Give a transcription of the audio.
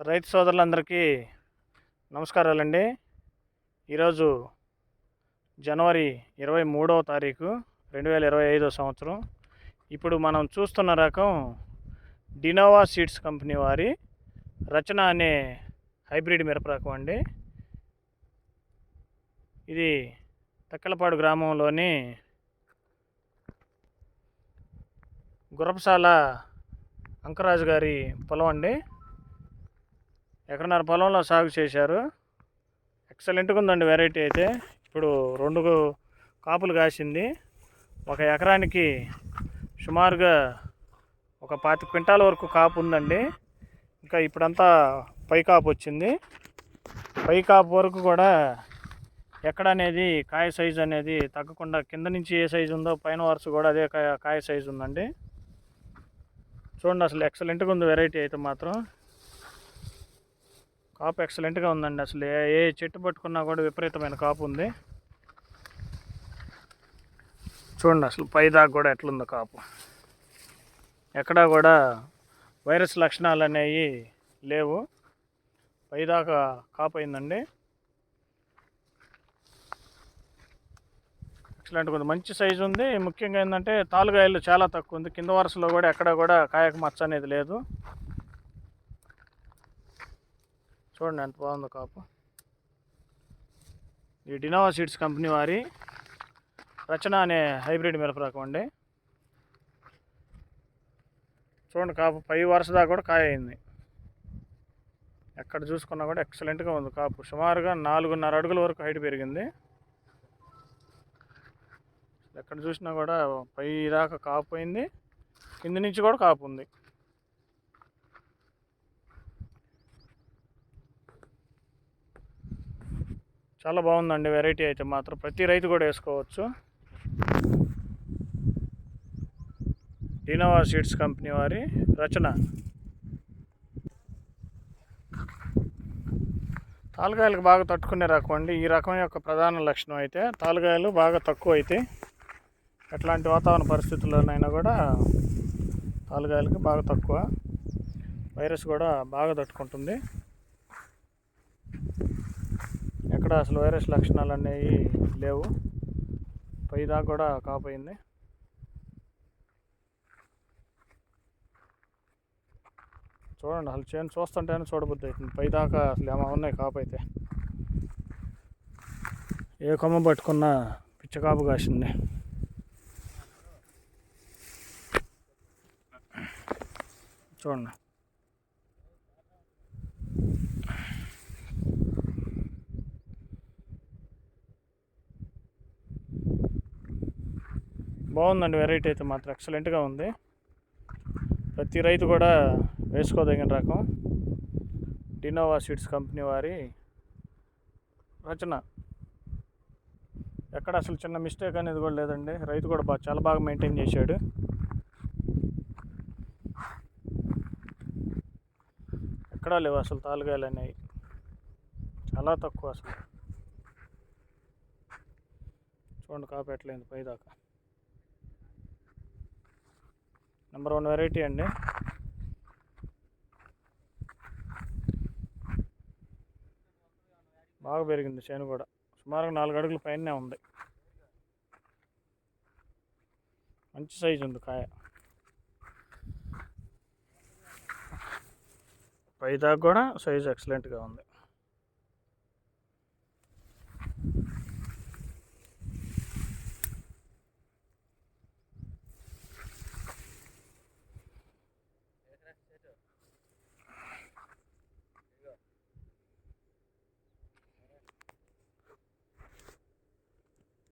రైతు సోదరులందరికీ నమస్కారాలండి. ఈరోజు జనవరి ఇరవై మూడవ తారీఖు రెండు వేల ఇరవై ఐదో సంవత్సరం. ఇప్పుడు మనం చూస్తున్న రకం డినోవా సీడ్స్ కంపెనీ వారి రచన అనే హైబ్రిడ్ మిరప రకం అండి. ఇది తక్కలపాడు గ్రామంలోని గురపసాల అంకరాజు గారి పొలం అండి. ఎకరన్నర పొలంలో సాగు చేశారు. ఎక్సలెంట్గా ఉందండి వెరైటీ అయితే. ఇప్పుడు రెండు కాపులు కాసింది. ఒక ఎకరానికి సుమారుగా ఒక పాతి క్వింటాల వరకు కాపు ఉందండి. ఇంకా ఇప్పుడంతా పై కాపు వచ్చింది. పై కాపు వరకు కూడా ఎక్కడ అనేది కాయ సైజు అనేది తగ్గకుండా కింద నుంచి ఏ సైజు ఉందో పైన వరుస కూడా అదే కాయ కాయ సైజు ఉందండి. చూడండి అసలు ఎక్సలెంట్గా ఉంది వెరైటీ అయితే మాత్రం. కాపు ఎక్సలెంట్గా ఉందండి అసలు. ఏ ఏ చెట్టు పట్టుకున్నా కూడా విపరీతమైన కాపు ఉంది. చూడండి అసలు పైదాకా కూడా ఎట్లుందో కాపు. ఎక్కడా కూడా వైరస్ లక్షణాలు అనేవి లేవు. పైదాకా కాపు అయిందండి. ఎక్సలెంట్ ఉంది మంచి సైజు ఉంది. ముఖ్యంగా ఏంటంటే తాలుగాయలు చాలా తక్కువ ఉంది. కింద వరుసలో కూడా ఎక్కడ కూడా కాయకు మచ్చ అనేది లేదు. చూడండి ఎంత బాగుందో కాపు. ఈ డినోవా సీడ్స్ కంపెనీ వారి రచన అనే హైబ్రిడ్ మిరప రకం అండి. చూడండి కాపు పై వరుస దాకా కూడా కాయ అయింది. ఎక్కడ చూసుకున్నా కూడా ఎక్సలెంట్గా ఉంది కాపు. సుమారుగా నాలుగున్నర అడుగుల వరకు హైట్ పెరిగింది. ఎక్కడ చూసినా కూడా పై దాకా కాపు అయింది. కింద నుంచి కూడా కాపు ఉంది. చాలా బాగుందండి వెరైటీ అయితే మాత్రం. ప్రతి రైతు కూడా వేసుకోవచ్చు. డినోవా సీడ్స్ కంపెనీ వారి రచన. తాలుగాయలకు బాగా తట్టుకునే రకం అండి. ఈ రకం యొక్క ప్రధాన లక్షణం అయితే తాలుగాయలు బాగా తక్కువ అయితే ఎట్లాంటి వాతావరణ పరిస్థితుల్లోనైనా కూడా తాలుగాయలకి బాగా తక్కువ. వైరస్ కూడా బాగా తట్టుకుంటుంది. ఎక్కడ అసలు వైరస్ లక్షణాలు అనేవి లేవు. పై దాకా కూడా కాపోయింది చూడండి అసలు చేను చూస్తుంటేనే చూడబుద్ది అవుతుంది. పై దాకా అసలు ఏమో ఉన్నాయి కాపు అయితే ఏ కొమ్మ పట్టుకున్నా పిచ్చ కాపు కాసింది. చూడండి. బాగుందండి వెరైటీ అయితే మాత్రం. ఎక్సలెంట్గా ఉంది. ప్రతి రైతు కూడా వేసుకోదగిన రకం. డినోవా సీడ్స్ కంపెనీ వారి రచన. ఎక్కడ అసలు చిన్న మిస్టేక్ అనేది కూడా లేదండి. రైతు కూడా బాగా చాలా బాగా మెయింటైన్ చేశాడు. ఎక్కడా లేవు అసలు తాలుగాయలు అనేవి. చాలా తక్కువ అసలు. చూడండి కాపేట్లేదు పైదాకా. నెంబర్ వన్ వెరైటీ అండి. బాగా పెరిగింది చేను కూడా. సుమారుగా నాలుగు అడుగుల పైనే ఉంది. మంచి సైజు ఉంది కాయ. పైదాకా కూడా సైజు ఎక్సలెంట్గా ఉంది.